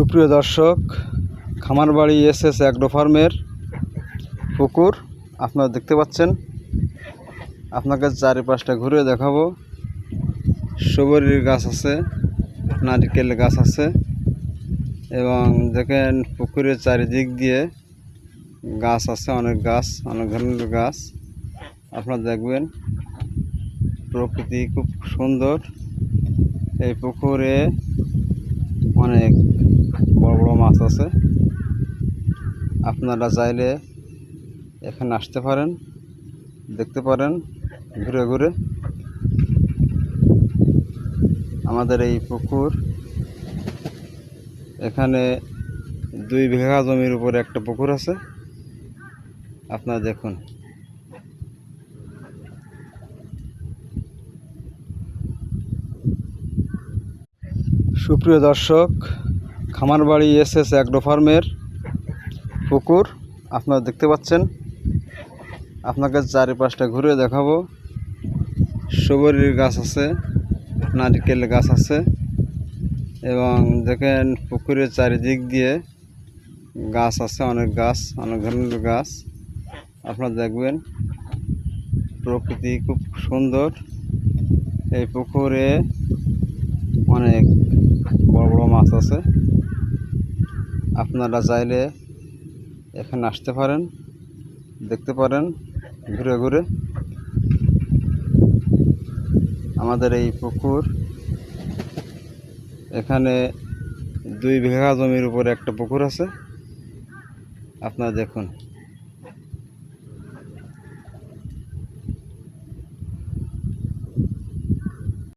সুপ্রিয় দর্শক, খামারবাড়ি S S agro ফার্মের পুকুর, আপনারা দেখতে পাচ্ছেন। আপনাকে চারিপাশটা ঘুরে দেখাবো। সবরির গাছ আছে, নারিকেল গাছ আছে এবং দেখেন পুকুরের চারিদিক দিয়ে গাছ আছে, অনেক গাছ, অনেক ধরনের গাছ। আপনারা দেখবেন প্রকৃতি খুব সুন্দর। এই পুকুরে অনেক বড় বড় মাছ আছে। আপনারা চাইলে এখানে আসতে পারেন, দেখতে পারেন, ঘুরে ঘুরে। আমাদের এই পুকুর, এখানে দুই বিঘা জমির উপরে একটা পুকুর আছে। আপনারা দেখুন। সুপ্রিয় দর্শক খামারবাড়ি এস এস অ্যাগ্রো ফার্মের পুকুর, আপনারা দেখতে পাচ্ছেন। আপনাকে চারিপাশটা ঘুরে দেখাবো। সবরির গাছ আছে, নারকেল গাছ আছে, এবং দেখেন পুকুরের চারিদিক দিয়ে গাছ আছে, অনেক গাছ, অনেক ধরনের গাছ। আপনারা দেখবেন, প্রকৃতি খুব সুন্দর। এই পুকুরে অনেক বড় বড় মাছ আছে। আপনারা চাইলে এখানে আসতে পারেন, দেখতে পারেন, ঘুরে ঘুরে। আমাদের এই পুকুর, এখানে দুই বিঘা জমির উপরে একটা পুকুর আছে। আপনারা দেখুন।